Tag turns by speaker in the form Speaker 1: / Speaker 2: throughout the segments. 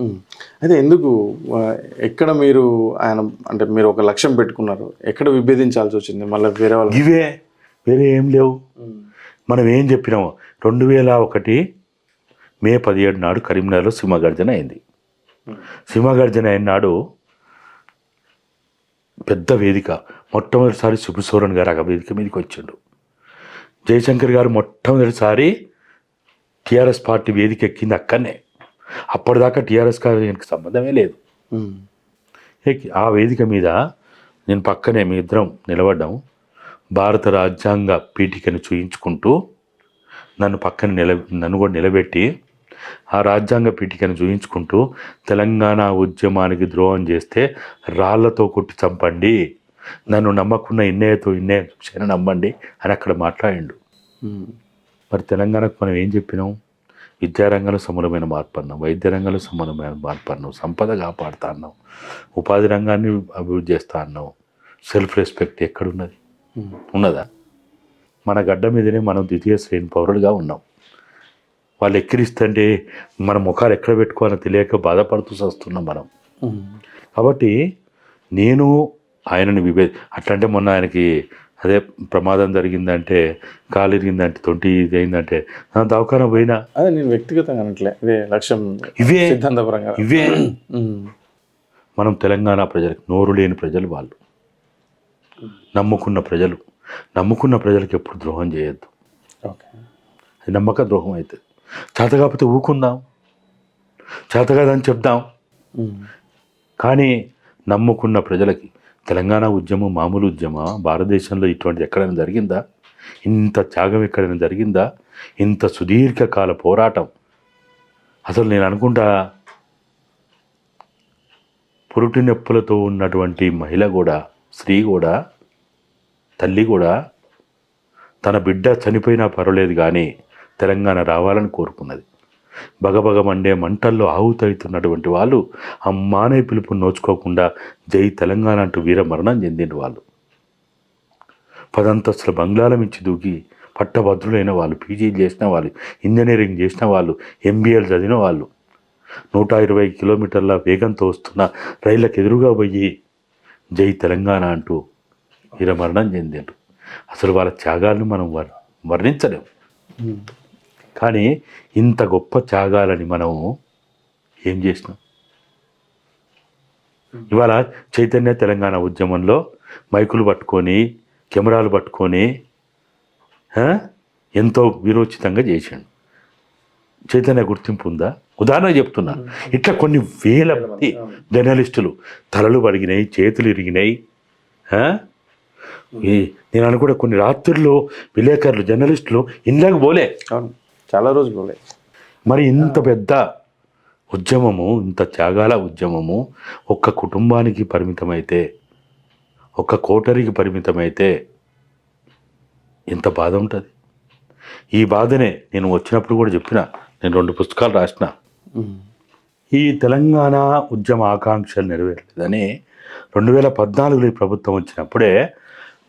Speaker 1: అయితే ఎందుకు ఎక్కడ మీరు ఆయన అంటే మీరు ఒక లక్ష్యం పెట్టుకున్నారు? ఎక్కడ విభేదించాల్సి వచ్చింది? మళ్ళీ వేరే వాళ్ళు
Speaker 2: ఇవే. వేరే ఏం లేవు. మనం ఏం చెప్పినాము. రెండు వేల ఒకటి మే పదిహేడు నాడు కరీంనగర్లో సింహగర్జన అయింది. సింహగర్జన అయిన నాడు పెద్ద వేదిక. మొట్టమొదటిసారి సుబ్బసూరన్ గారు ఆ వేదిక మీదకి వచ్చిండు. జయశంకర్ గారు మొట్టమొదటిసారి టీఆర్ఎస్ పార్టీ వేదిక ఎక్కింది అక్కడనే. అప్పటిదాకా టీఆర్ఎస్ గారికి సంబంధమే లేదు. ఆ వేదిక మీద నేను పక్కనే మీ ఇద్దరం నిలబడ్డాం భారత రాజ్యాంగ పీఠికను చూయించుకుంటూ నన్ను పక్కన నిల నన్ను కూడా నిలబెట్టి ఆ రాజ్యాంగ పీఠికను చూయించుకుంటూ తెలంగాణ ఉద్యమానికి ద్రోహం చేస్తే రాళ్ళతో కొట్టి చంపండి. నన్ను నమ్మకున్న ఇన్నయ్యతో ఇన్నయ్య నమ్మండి అని అక్కడ మాట్లాడిండు. మరి తెలంగాణకు మనం ఏం చెప్పినాం? విద్యారంగంలో సమూలమైన మార్పు అన్నాం వైద్య రంగంలో సమూలమైన మార్పు అన్నాం సంపద కాపాడుతా అన్నాం ఉపాధి రంగాన్ని అభివృద్ధి చేస్తా అన్నాం సెల్ఫ్ రెస్పెక్ట్ ఎక్కడున్నది. ఉన్నదా? మన గడ్డ మీదనే మనం ద్వితీయ శ్రేణి పౌరులుగా ఉన్నాం. వాళ్ళు ఎక్కిరిస్తుంటే మన ముఖాలు ఎక్కడ పెట్టుకోవాలో తెలియక బాధపడుతూ వస్తున్నాం మనం. కాబట్టి నేను ఆయనని విభే అట్లంటే మొన్న ఆయనకి అదే ప్రమాదం జరిగిందంటే కాలు ఇరిగిందంటే తొంటి ఇది అయిందంటే నా దవాఖాన పోయినా?
Speaker 1: అదే నేను వ్యక్తిగతంగా అనట్లే. ఇదే లక్ష్యం
Speaker 2: ఇవే?
Speaker 1: సిద్ధాంతపరంగా.
Speaker 2: ఇవే. మనం తెలంగాణ ప్రజలకు నోరు లేని ప్రజలు వాళ్ళు. నమ్ముకున్న ప్రజలు. నమ్ముకున్న ప్రజలకు ఎప్పుడు ద్రోహం చేయొద్దు.
Speaker 1: ఓకే.
Speaker 2: అది నమ్మక ద్రోహం అవుతుంది చేత కాకపోతే ఊకుందాం చేత కాదని చెప్దాం. కానీ నమ్ముకున్న ప్రజలకి తెలంగాణ ఉద్యమం మామూలు ఉద్యమం భారతదేశంలో ఇటువంటిది ఎక్కడైనా జరిగిందా? ఇంత త్యాగం ఎక్కడైనా జరిగిందా? ఇంత సుదీర్ఘకాల పోరాటం. అసలు నేను అనుకుంటా పురుటి నొప్పులతో ఉన్నటువంటి మహిళ కూడా స్త్రీ కూడా తల్లి కూడా తన బిడ్డ చనిపోయినా పర్వాలేదు కానీ తెలంగాణ రావాలని కోరుకున్నది. బగబగమండే మంటల్లో ఆహుతవుతున్నటువంటి వాళ్ళు అమ్మానే పిలుపు నోచుకోకుండా జై తెలంగాణ అంటూ వీర మరణం చెందిన వాళ్ళు. పదంతస్తుల బంగ్లాల మించి దూకి పట్టభద్రులైన వాళ్ళు పీజీలు చేసిన వాళ్ళు ఇంజనీరింగ్ చేసిన వాళ్ళు ఎంబీఏలు చదివిన వాళ్ళు. నూట ఇరవై కిలోమీటర్ల వేగంతో వస్తున్న రైళ్ళకు ఎదురుగా పోయి జై తెలంగాణ అంటూ వీరమరణం చెందిండ్రు. అసలు వాళ్ళ త్యాగాలను మనం వర్ణించలేము కానీ ఇంత గొప్ప త్యాగాలని మనం ఏం చేసినాం? ఇవాళ చైతన్య తెలంగాణ ఉద్యమంలో మైకులు పట్టుకొని కెమెరాలు పట్టుకొని ఎంతో విరోచితంగా చేశాడు చైతన్య గుర్తింపు ఉందా? ఉదాహరణ చెప్తున్నా. ఇట్లా కొన్ని వేల మంది జర్నలిస్టులు తలలు పడిగినాయి చేతులు ఇరిగినాయి నేను అనుకుంటే కొన్ని రాత్రుల్లో విలేకరులు జర్నలిస్టులు ఇండ్లకు పోలే.
Speaker 1: అవును. చాలా రోజులు పోలే
Speaker 2: మరి ఇంత పెద్ద ఉద్యమము ఇంత త్యాగాల ఉద్యమము ఒక్క కుటుంబానికి పరిమితమైతే ఒక్క కోటరికి పరిమితమైతే ఎంత బాధ ఉంటుంది. ఈ బాధనే నేను వచ్చినప్పుడు కూడా చెప్పిన నేను రెండు పుస్తకాలు రాసిన. ఈ తెలంగాణ ఉద్యమ ఆకాంక్షలు నెరవేరలేదని రెండు వేల పద్నాలుగులో ఈ ప్రభుత్వం వచ్చినప్పుడే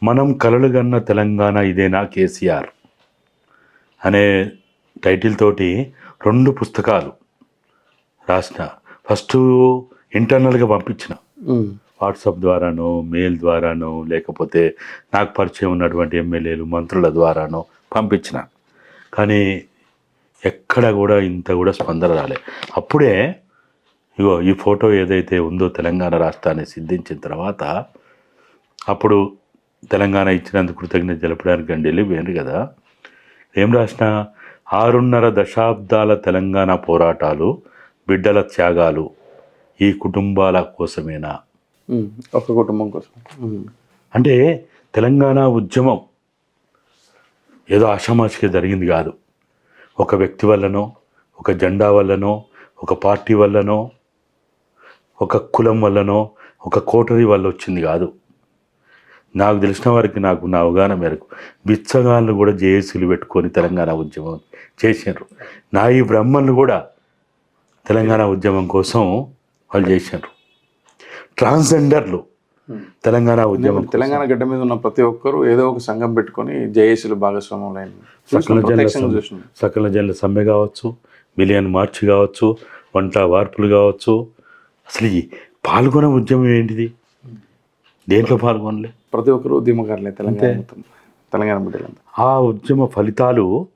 Speaker 2: మనం కలలుగన్న తెలంగాణ ఇదేనా కేసీఆర్ అనే టైటిల్ తోటి రెండు పుస్తకాలు రాసిన. ఫస్ట్ ఇంటర్నల్గా పంపించిన. వాట్సాప్ ద్వారానో మెయిల్ ద్వారానో లేకపోతే నాకు పరిచయం ఉన్నటువంటి ఎమ్మెల్యేలు మంత్రుల ద్వారానో పంపించిన. కానీ ఎక్కడ కూడా ఇంత కూడా స్పందన రాలే. అప్పుడే ఇగో ఈ ఫోటో ఏదైతే ఉందో తెలంగాణ రాష్ట్రాన్ని సిద్ధించిన తర్వాత అప్పుడు తెలంగాణ ఇచ్చినందుకు కృతజ్ఞత అని ఢిల్లీ పోయింది కదా. ఏం రాసిన ఆరున్నర దశాబ్దాల తెలంగాణ పోరాటాలు బిడ్డల త్యాగాలు ఈ కుటుంబాల కోసమేనా.
Speaker 1: ఒక కుటుంబం కోసం.
Speaker 2: అంటే తెలంగాణ ఉద్యమం ఏదో ఆషామాషిగా జరిగింది కాదు ఒక వ్యక్తి వల్లనో ఒక జెండా వల్లనో ఒక పార్టీ వల్లనో ఒక కులం వల్లనో ఒక కోటరీ వల్ల వచ్చింది కాదు నాకు తెలిసిన వారికి నాకు నా అవగాహన మేరకు బిచ్చగాళ్ళు కూడా జేఏసీలు పెట్టుకొని తెలంగాణ ఉద్యమం చేసినారు నా ఈ బ్రహ్మన్లు కూడా తెలంగాణ ఉద్యమం కోసం వాళ్ళు చేసినారు ట్రాన్స్జెండర్లు తెలంగాణ ఉద్యమం
Speaker 1: తెలంగాణ గడ్డ మీద ఉన్న ప్రతి ఒక్కరు ఏదో ఒక సంఘం పెట్టుకొని జేఏసీలు భాగస్వామ్యం
Speaker 2: సకల జనుల సకల జనుల సమ్మె కావచ్చు మిలియన్ మార్చ్ కావచ్చు వంట వార్పులు కావచ్చు. అసలు ఈ పాల్గొన ఉద్యమం ఏంటిది? దేంట్లో పాల్గొనలే?
Speaker 1: ప్రతి ఒక్కరు ఉద్యమకారులే తెలంగాణ మొత్తం తెలంగాణ బిడ్డలంతా.
Speaker 2: ఆ ఉద్యమ ఫలితాలు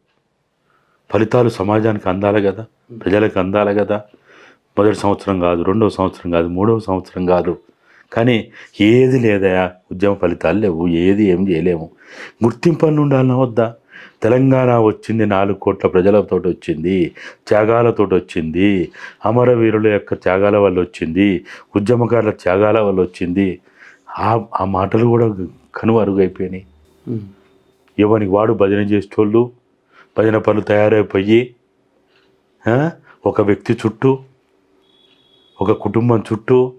Speaker 2: ఫలితాలు సమాజానికి అందాలి కదా ప్రజలకు అందాలి కదా. మొదటి సంవత్సరం కాదు రెండవ సంవత్సరం కాదు మూడవ సంవత్సరం కాదు. కానీ ఏది లేదా ఉద్యమ ఫలితాలు లేవు ఏది ఏం చేయలేము. గుర్తింపని ఉండాలన్నా వద్దా. తెలంగాణ వచ్చింది నాలుగు కోట్ల ప్రజలతో వచ్చింది త్యాగాలతో వచ్చింది. అమరవీరుల యొక్క త్యాగాల వల్ల వచ్చింది ఉద్యమకారుల త్యాగాల వల్ల వచ్చింది. ఆ ఆ మాటలు కూడా కనుమరుగైపోయినాయి. ఎవరికి వాడు భజన చేసేటోళ్ళు భజన పనులు తయారైపోయి ఒక వ్యక్తి చుట్టూ ఒక కుటుంబం చుట్టూ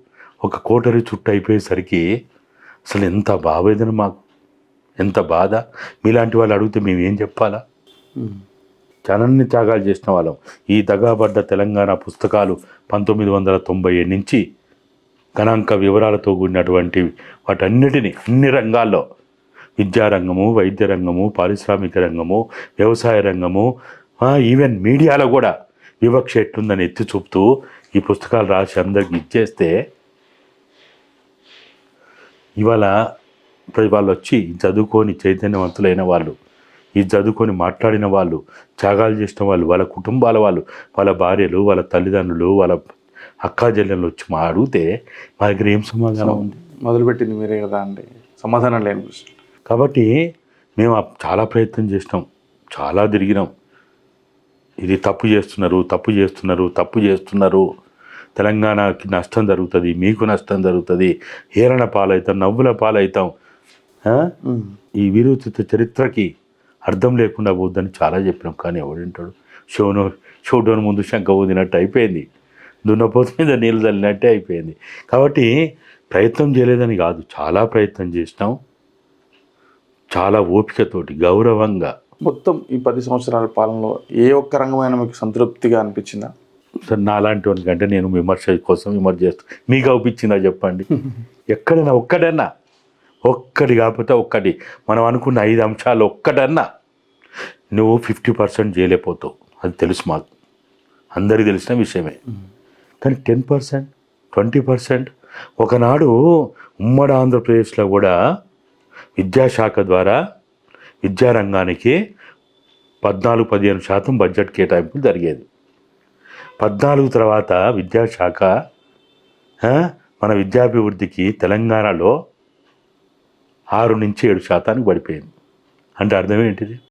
Speaker 2: ఒక కోటరి చుట్టూ అయిపోయేసరికి అసలు ఎంత బావేదన మాకు ఎంత బాధ మీలాంటి వాళ్ళు అడిగితే మేము ఏం చెప్పాలా. చాలాన్ని త్యాగాలు చేసిన వాళ్ళం ఈ దగాబడ్డ తెలంగాణ పుస్తకాలు పంతొమ్మిది వందల తొంభై ఏడు నుంచి గణాంక వివరాలతో కూడినటువంటి వాటన్నిటిని అన్ని రంగాల్లో విద్యారంగము వైద్య రంగము పారిశ్రామిక రంగము వ్యవసాయ రంగము ఈవెన్ మీడియాలో కూడా వివక్ష ఎట్లుందని ఎత్తి చూపుతూ ఈ పుస్తకాలు రాసి అందరికి ఇచ్చేస్తే ఇవాళ ఇప్పుడు వాళ్ళు వచ్చి చదువుకొని చైతన్యవంతులైన వాళ్ళు ఈ చదువుకొని మాట్లాడిన వాళ్ళు త్యాగాలు చేసిన వాళ్ళు వాళ్ళ కుటుంబాల వాళ్ళు వాళ్ళ భార్యలు వాళ్ళ తల్లిదండ్రులు వాళ్ళ అక్కా చెల్లెళ్ళు వచ్చి మా అడిగితే మా దగ్గర ఏం సమాధానం ఉంది?
Speaker 1: మొదలుపెట్టింది మీరే కదా అండి. సమాధానం లేని ప్రశ్న.
Speaker 2: కాబట్టి మేము చాలా ప్రయత్నం చేసినాం. చాలా తిరిగినాం. ఇది తప్పు చేస్తున్నారు తప్పు చేస్తున్నారు తప్పు చేస్తున్నారు. తెలంగాణకి నష్టం జరుగుతుంది మీకు నష్టం జరుగుతుంది. హేళన పాలవుతాం నవ్వుల పాలవుతాం. ఈ విరోచిత చరిత్రకి అర్థం లేకుండా పోద్దని చాలా చెప్పినాం. కానీ ఎవడింటాడు షోను షోడోన్ ముందు శంఖ ఊదినట్టు అయిపోయింది. దున్నపోతు మీద నీళ్ళు చల్లినట్టే అయిపోయింది. కాబట్టి ప్రయత్నం చేయలేదని కాదు చాలా ప్రయత్నం చేసినాం. చాలా ఓపికతోటి గౌరవంగా.
Speaker 1: మొత్తం ఈ పది సంవత్సరాల పాలనలో ఏ ఒక్క రంగమైనా మీకు సంతృప్తిగా అనిపించిందా?
Speaker 2: సార్ నాలాంటి వానికంటే నేను విమర్శ కోసం విమర్శ చేస్తాను మీకు అవుపించిందా చెప్పండి? ఎక్కడైనా ఒక్కడన్నా ఒక్కటి కాకపోతే ఒక్కటి. మనం అనుకున్న ఐదు అంశాలు ఒక్కటన్నా నువ్వు ఫిఫ్టీ పర్సెంట్ చేయలేకపోతావు అది తెలుసు మాకు. అందరికీ తెలిసిన విషయమే. కానీ టెన్ పర్సెంట్ ట్వంటీ పర్సెంట్. ఒకనాడు ఉమ్మడి ఆంధ్రప్రదేశ్లో కూడా విద్యాశాఖ ద్వారా విద్యారంగానికి పద్నాలుగు పదిహేను శాతం బడ్జెట్ కేటాయింపులు జరిగేది. పద్నాలుగు తర్వాత విద్యాశాఖ మన విద్యాభివృద్ధికి తెలంగాణలో ఆరు నుంచి ఏడు శాతానికి పడిపోయింది. అంటే అర్థం ఏంటిది?